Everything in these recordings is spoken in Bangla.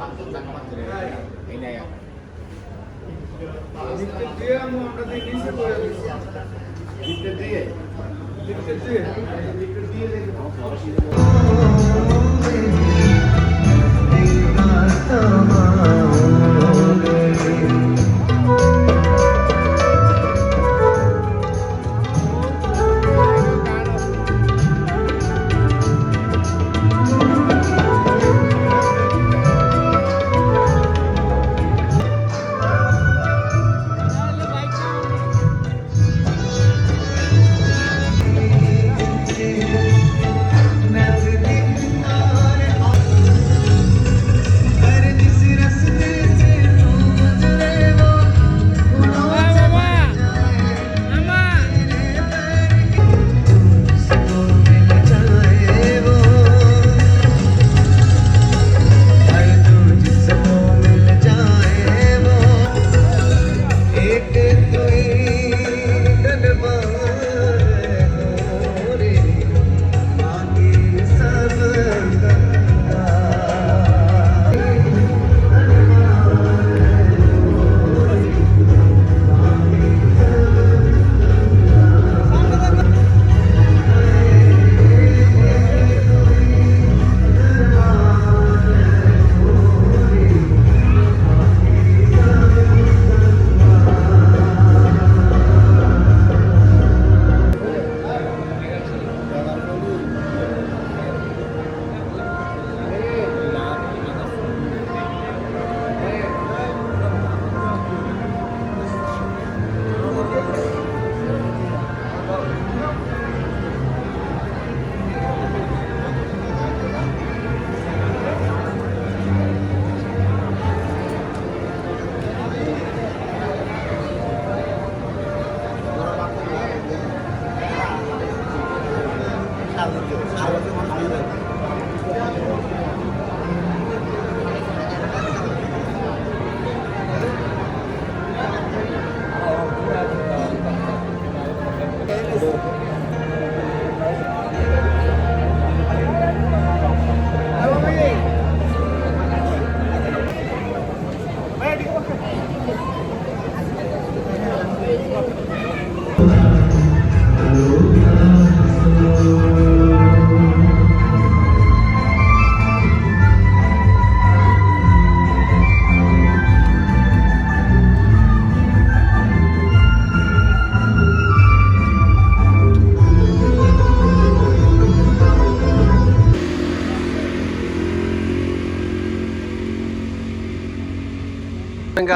সঙ্গে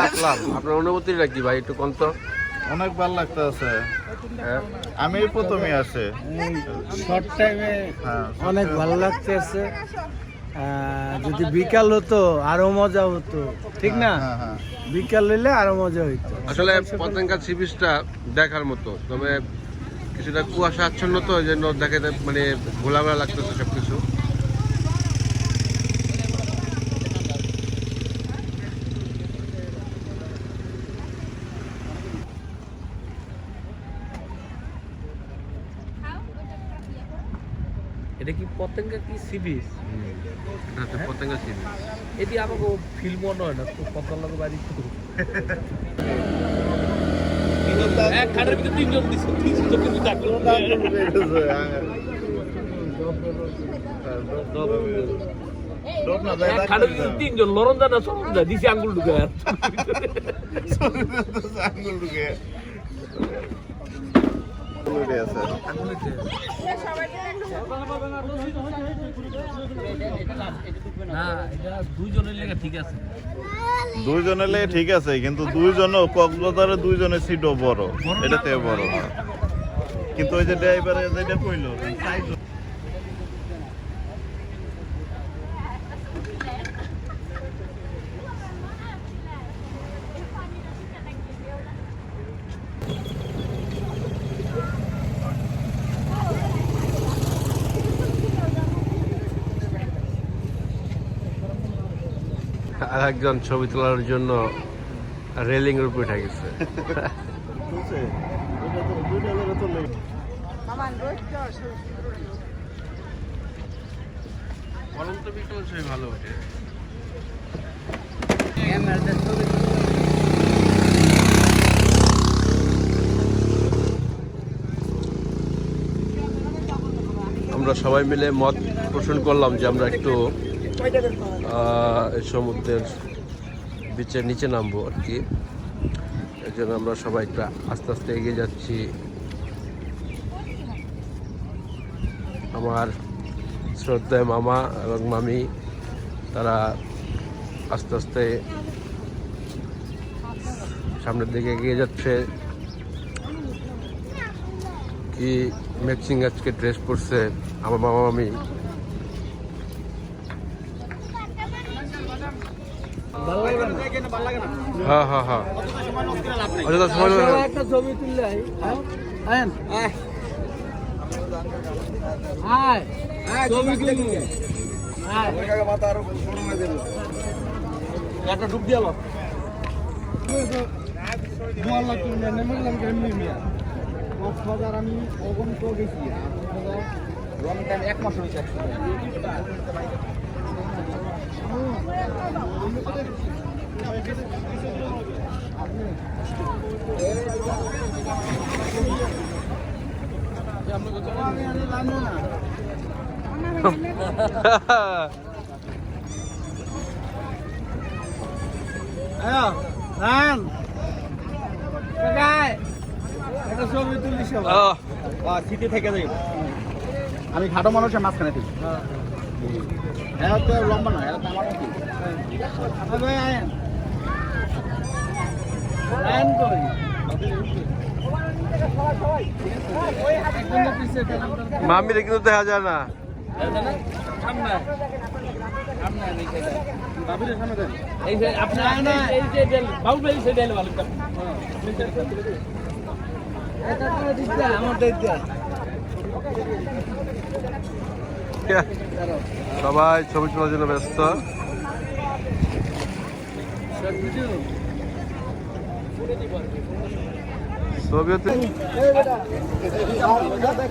আসলাম আপনার অনুভূতিটা কি ভাই একটু কোন তো অনেক ভালো লাগতেছে হ্যাঁ আমি প্রথমে আসে শর্ট টাইমে হ্যাঁ অনেক ভালো লাগতেছে যদি বিকাল হতো আরও মজা হতো। ঠিক না? হ্যাঁ হ্যাঁ। বিকাল হইলে আরও মজা হইতো। আসলে পতেঙ্গা সি বিচটা দেখার মতো। তবে কিছুটা কুয়াশা আচ্ছন্ন তো এই জন্য দেখে মানে ঘোলামেলা লাগতেছে সব পতেঙ্গা কি sea beach Patenga sea beach এটি আমাকে ফিল্ম হয় না তো পদ্মার লাগে বাড়ি তো এক খাটের ভিতরে তিনজন দিছে তিনজন কিন্তু তিনজন লরণ জানা যা দিছে আঙ্গুল ঢুকে আঙ্গুল ঢুকে। আঙ্গুল আছে। দুইজনের লেগে ঠিক আছে। কিন্তু দুইজনও কক্সবাজারে দুইজনের সিটও বড়। এটাতে বড়। কিন্তু ওই যে ড্রাইভারে যেটা কইলো একজন ছবি তোলার জন্য রেলিং উপরে উঠে গেছে। আমরা সবাই মিলে মত পোষণ করলাম যে আমরা একটু সমুদ্রের বিচের নিচে নামবো আর কি। এর জন্য আমরা সবাই একটু আস্তে আস্তে এগিয়ে যাচ্ছি। আমার শ্রদ্ধায় মামা এবং মামি, তারা আস্তে আস্তে সামনের দিকে এগিয়ে যাচ্ছে। কি ম্যাচিং আজকে ড্রেস পরছে? আমার মামা, মামি। হ্যাঁ হ্যাঁ হ্যাঁ। অযথা সময় একটা ছবি তুললে আই আয়েন। আয়। ছবি তুলবো আয়। একটা ডুব দিয়ে তুললে আমি অগম তো গেছি এক মাস হয়েছে রান। কাকাই একটা ছবি তুলিস আহ, স্মৃতি থেকে যাই আমি খাটো মানুষের মাঝখানে ঠিক হ্যাঁ। তো লম্বা না হ্যাঁ আমার ঠিক ভাই আয়েন আয়েন কই একজনের পিছে পেলাম মামিরে কিন্তু দেখা যায় না। সবাই ছবি তোলার জন্য ব্যস্ত। ছবিও তো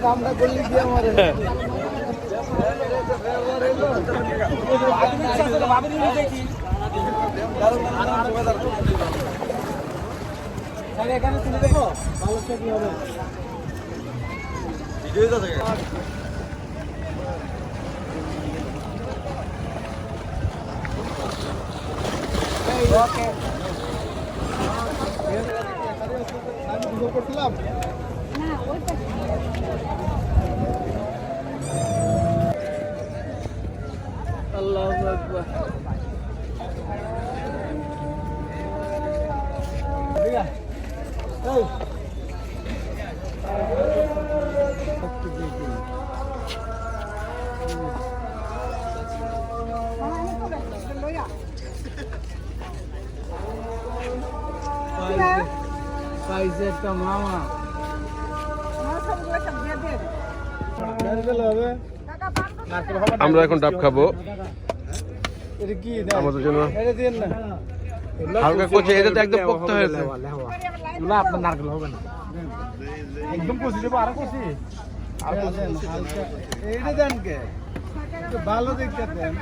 কামটা করলি কি আমারে এখানে তুলে দেখো ভালো ছবি হবে করছিলাম? আল্লাহ আকবার। এই পাইছে একটা মামা। আমরা এখন ডাব খাব। আমাদের জন্য। এটা দিন না হালকা করছে এটা তো একদম পোক্ত হয়েছে না আপনার নারকেল হবে না একদম কষি দেবো আরও কষি এইটা দেন কে ভালো দেখতে দেন।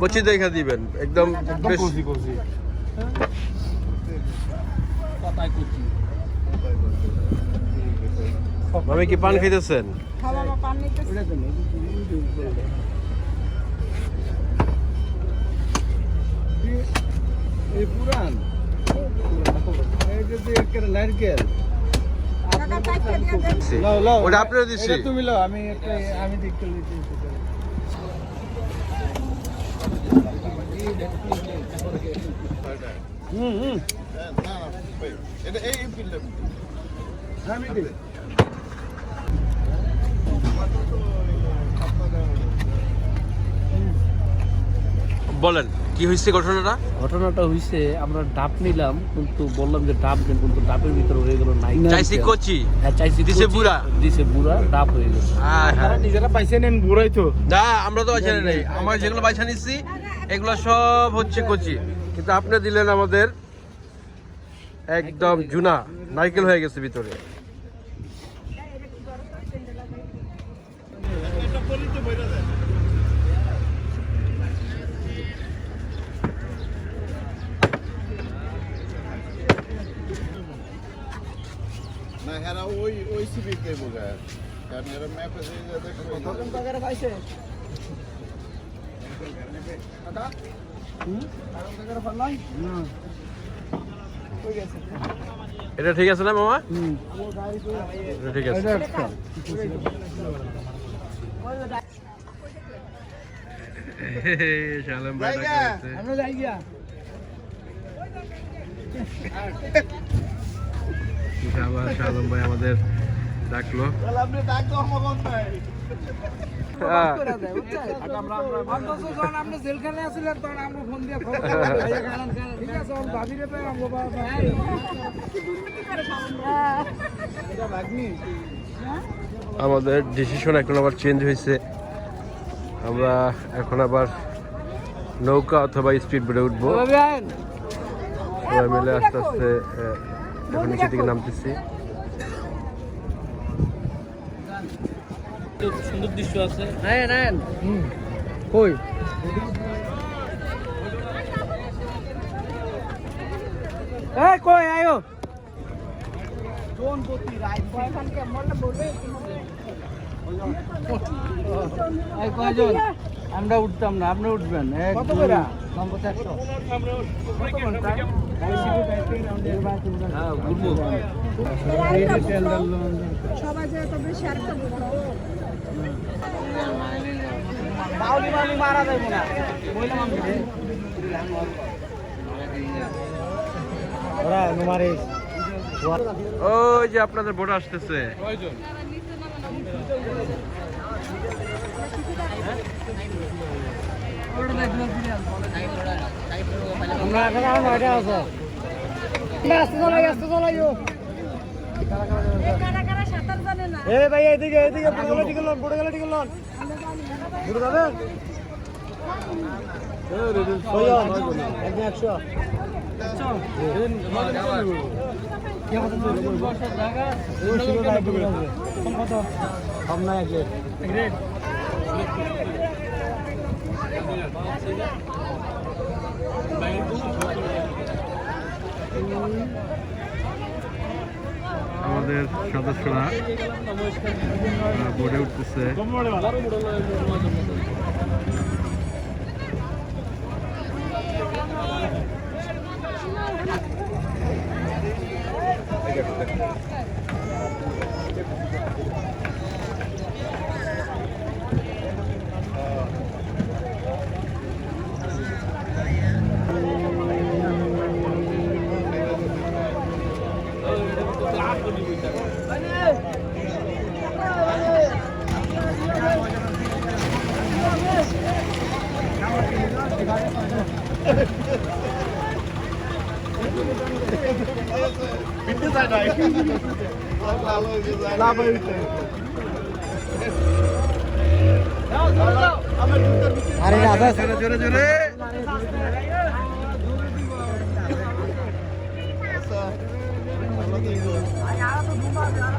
কচি দেখা দিবেন একদম বেশ মামি কি পান খাইতেছেন? এই পুরান? এই যদি একটা নারকেল। লাও লাও। ওটা আপনারা দিছি। তুমি লাও আমি একটা আমি দেখতে লিখি হুম হুম বলেন কি হয়েছে ঘটনাটা? ঘটনাটা হইছে আমরা ডাব নিলাম কিন্তু বললাম যে ডাব নেন কিন্তু ডাবের ভিতরে হয়ে গেল নাই চাইছি কচি। হ্যাঁ চাইছি দিছে বুড়া। দিছে বুড়া ডাব হয়ে গেছে হ্যাঁ। হ্যাঁ নিজেরা পাইছে নেন বুড়াই তো। না আমরা তো বাইছা নেই। আমার যেগুলো বাইছা নিছি এগুলো সব হচ্ছে কচি। কিন্তু আপনি দিলেন আমাদের একদম জুনা। নাইকেল হয়ে গেছে ভিতরে। হেরা ওই ওই কারণ এরা ম্যাপে দেখো পাইছে? এটা ঠিক আছে না মামা? এটা ঠিক আছে। শালম ভাই আমরা যাই গিয়া আবার শালম ভাই আমাদের ডাকলো। আপনি ডাক তো আমার। আমাদের ডিসিশন এখন আবার চেঞ্জ হয়েছে। আমরা এখন আবার নৌকা অথবা স্পিড বোটে উঠবো। সবাই মিলে আস্তে আস্তে এখন নিচের দিকে নামতেছি। নেন নেন কই? এই কই আয়ো? আমরা উঠতাম না আপনি উঠবেন। কত করে? নম্বর চারশো সবাই মারা যাইব না। ওই যে আপনাদের বোট আসতেছে। আমরা এখানে আর নয়টা আছে? আসতে চলাই আসতে চলাইও কারা কারা সাঁতার জানে না? এ ভাই এদিকে এদিকে বুড়ো গেলে টিকে লন বুড়ো গেলে টিকে লন। বুড়ো যাবেন একদম একশো কম নাই আছে আমাদের সদস্যরা গড়ে উঠতেছে। Thank যায় Bitti zaten. Lava bitti. अरे राधा जरा जरा जरा Hadi, hadi.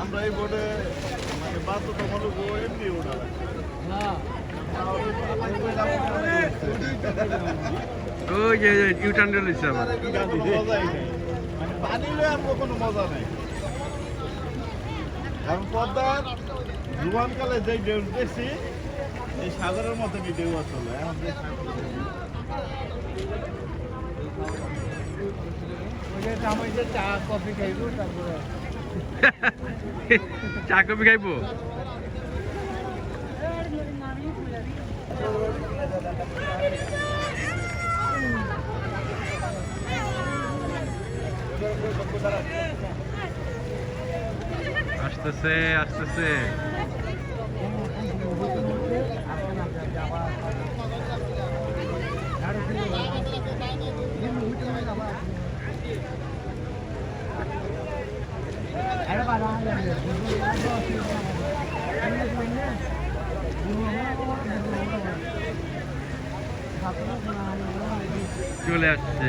আমরা এই বোর্ডে মানে বাধ্যতামূলক এমনি ওঠা ওই যে ইউটার্ন রয়েছে আবার পানি কোনো মজা নেই। কারণ পদ্মার জুয়ানকালে যে ঢেউ দেখছি এই সাগরের মতো কি ঢেউ আসলে চা কফি খাইব? তারপরে চা কফি আসতেছে আসতেছে। চলে আসছে।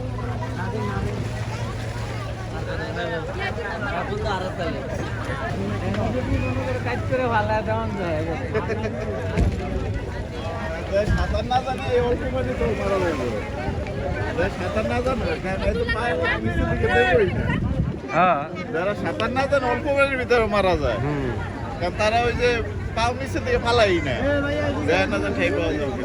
করে ভালো দেওয়া যায় সাঁতার না জানে এই অল্প মানে তো মারা যাবে। যারা সাঁতার না জানে এই তো পায়ে নিচে দিকে দেবই না। হ্যাঁ। যারা সাঁতার না জানে অল্প মানের ভিতরে মারা যায়। কারণ তারা ওই যে পাও নিচে দিয়ে ফালাই না। যায় না জান ঠেক পাওয়া যাবে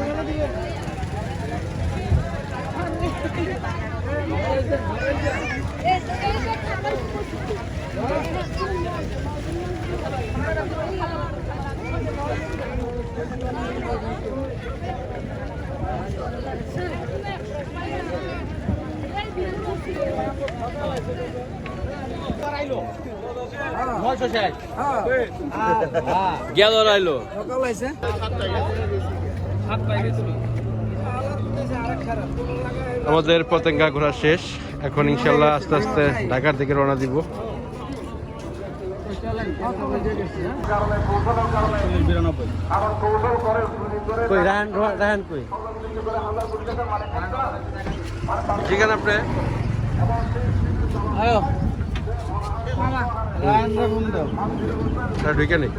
আমাদের পতেঙ্গা ঘোরা শেষ। এখন ইনশাল্লাহ আস্তে আস্তে ঢাকার দিকে রওনা দিব। যেখানে আপনি? দাও। ঢুকে নেই